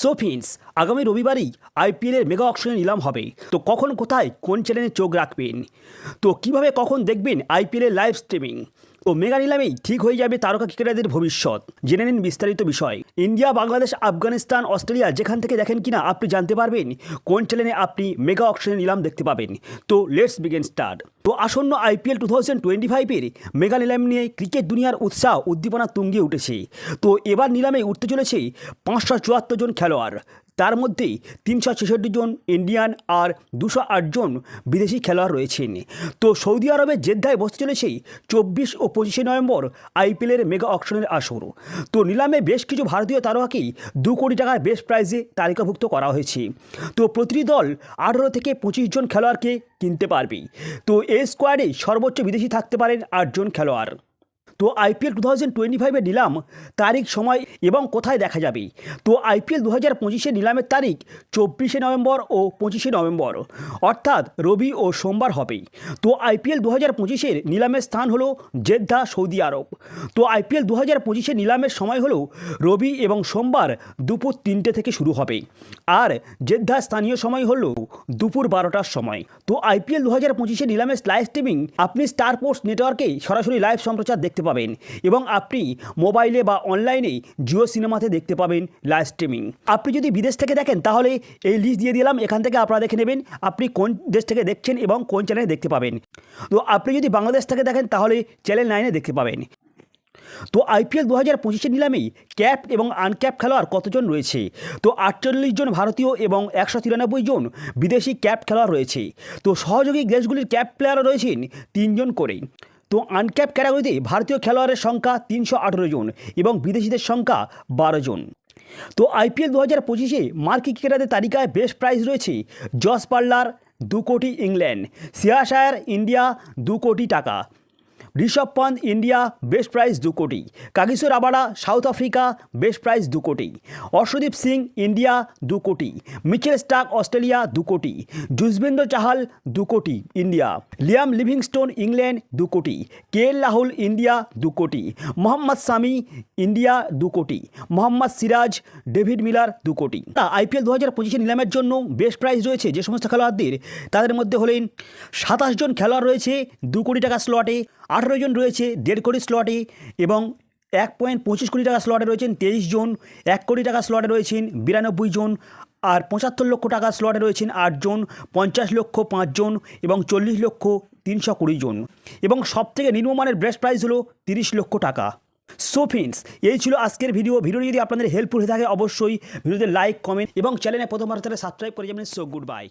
সোফিন্স আগামী রবিবারই আইপিএলের মেগা অকশনে নিলাম হবে। তো কখন কোথায় কোন চ্যানেলে চোখ রাখবেন? তো কীভাবে কখন দেখবেন আইপিএলের লাইভ স্ট্রিমিং ও মেগা নিলামেই ঠিক হয়ে যাবে তারকা ক্রিকেটারদের ভবিষ্যৎ। জেনে নিন বিস্তারিত বিষয়। ইন্ডিয়া, বাংলাদেশ, আফগানিস্তান, অস্ট্রেলিয়া যেখান থেকে দেখেন কিনা আপনি জানতে পারবেন কোন চ্যানেলে আপনি মেগা অকশনে নিলাম দেখতে পাবেন। তো লেটস বিগেন স্টার্ট তো আসন্ন আইপিএল টু থাউজেন্ড টোয়েন্টি ফাইভের মেগা নিলাম নিয়ে ক্রিকেট দুনিয়ার উৎসাহ, উদ্দীপনা তুঙ্গে উঠেছে। তো এবার নিলামে উঠতে চলেছে পাঁচশো চুয়াত্তর জন খেলোয়াড়। তার মধ্যে তিনশো ছেষট্টি জন ইন্ডিয়ান আর দুশো জন বিদেশি খেলোয়াড় রয়েছেন। তো সৌদি আরবের জেদ্দায় বসতে চলেছে চব্বিশ ও পঁচিশে নভেম্বর আইপিএলের মেগা অকশনের আসর। তো নিলামে বেশ কিছু ভারতীয় তারকাকেই দু কোটি টাকার বেস্ট প্রাইজে তালিকাভুক্ত করা হয়েছে। তো প্রতিটি দল আঠারো থেকে পঁচিশ জন খেলোয়াড়কে কিনতে পারবে। তো এই স্কোয়াডে সর্বোচ্চ বিদেশি থাকতে পারেন আটজন খেলোয়াড়। তো আইপিএল টু থাউজেন্ড টোয়েন্টি ফাইভে নিলাম, তারিখ, সময় এবং কোথায় দেখা যাবে? তো আইপিএল দু হাজার পঁচিশে নিলামের তারিখ চব্বিশে নভেম্বর ও পঁচিশে নভেম্বর। অর্থাৎ রবি ও সোমবার হবে তো আইপিএল দু হাজার পঁচিশের নিলামের স্থান হলো জেদ্দা, সৌদি আরব। তো আইপিএল দু হাজার পঁচিশে নিলামের সময় হলো রবি এবং সোমবার দুপুর তিনটে থেকে শুরু হবে। আর জেদ্দা স্থানীয় সময় হলো দুপুর বারোটার সময়। তো আইপিএল দু হাজার পঁচিশে নিলামের লাইভ স্ট্রিমিং আপনি স্টার পোস্ট নেটওয়ার্কে সরাসরি লাইভ সম্প্রচার দেখতে পাবেন এবং আপনি মোবাইলে বা অনলাইনে জিও সিনেমাতে দেখতে পাবেন লাইভ স্ট্রিমিং। আপনি যদি বিদেশ থেকে দেখেন তাহলে এই লিস্ট দিয়ে দিলাম, এখান থেকে আপনারা দেখে নেবেন আপনি কোন দেশ থেকে দেখছেন এবং কোন চ্যানেলে দেখতে পাবেন। তো আপনি যদি বাংলাদেশ থেকে দেখেন, তাহলে চ্যানেল নাইনে দেখতে পাবেন। তো আইপিএল দু হাজার পঁচিশে নিলামেই ক্যাপ এবং আনক্যাপ খেলোয়াড় কতজন রয়েছে? তো আটচল্লিশ জন ভারতীয় এবং একশো তিরানব্বই জন বিদেশি ক্যাপ খেলোয়াড় রয়েছে। তো সহযোগী দেশগুলির ক্যাপ প্লেয়ারও রয়েছেন তিনজন করে। তো আনক্যাপ ক্যাটাগরিতে ভারতীয় খেলোয়াড়ের সংখ্যা তিনশো আঠেরো জন এবং বিদেশিদের সংখ্যা বারো জন। তো আইপিএল দু হাজার পঁচিশে মার্কি ক্রিকেটারদের তালিকায় বেস্ট প্রাইজ রয়েছে জস পার্লার দু কোটি ইংল্যান্ড সিয়াশায়ার ইন্ডিয়া, দু কোটি টাকা। Rishabh Pant India base price দু কোটি। কাগিসোর আবাডা সাউথ আফ্রিকা বেস্ট প্রাইজ দু কোটি। অর্শদীপ সিং, ইন্ডিয়া, দু কোটি। মিচেল স্টাক অস্ট্রেলিয়া, দু কোটি। যুজবেন্দ্র চাহাল, দু কোটি, ইন্ডিয়া। লিয়াম লিভিংস্টোন, ইংল্যান্ড, দু কোটি। কে এল রাহুল, ইন্ডিয়া, দু কোটি। মোহাম্মদ সামি, ইন্ডিয়া, দু কোটি। মোহাম্মদ সিরাজ, ডেভিড মিলার, দু কোটি। আইপিএল দু হাজার পঁচিশে নিলামের জন্য বেস্ট প্রাইজ রয়েছে যে সমস্ত খেলোয়াড়দের। তাদের মধ্যে হলেন সাতাশ জন খেলোয়াড় রয়েছে, দু কোটি টাকা স্লটে। আঠেরো জন রয়েছে, দেড় কোটি স্লটে এবং এক পয়েন্ট পঁচিশ কোটি টাকা স্লটে রয়েছেন তেইশ জন, এক কোটি টাকা স্লটে রয়েছেন বিরানব্বই জন আর পঁচাত্তর লক্ষ টাকা স্লটে রয়েছেন আটজন পঞ্চাশ লক্ষ পাঁচজন এবং চল্লিশ লক্ষ তিনশো কুড়ি জন এবং সবথেকে নিম্নমানের বেস্ট প্রাইস হলো তিরিশ লক্ষ টাকা। সো ফ্রেন্ডস এই ছিল আজকের ভিডিও ভিডিও যদি আপনাদের হেল্পফুল হয়ে থাকে, অবশ্যই ভিডিওতে লাইক কমেন্ট এবং চ্যানেলে প্রথমবার তাহলে সাবস্ক্রাইব করে যাবেন। So good bye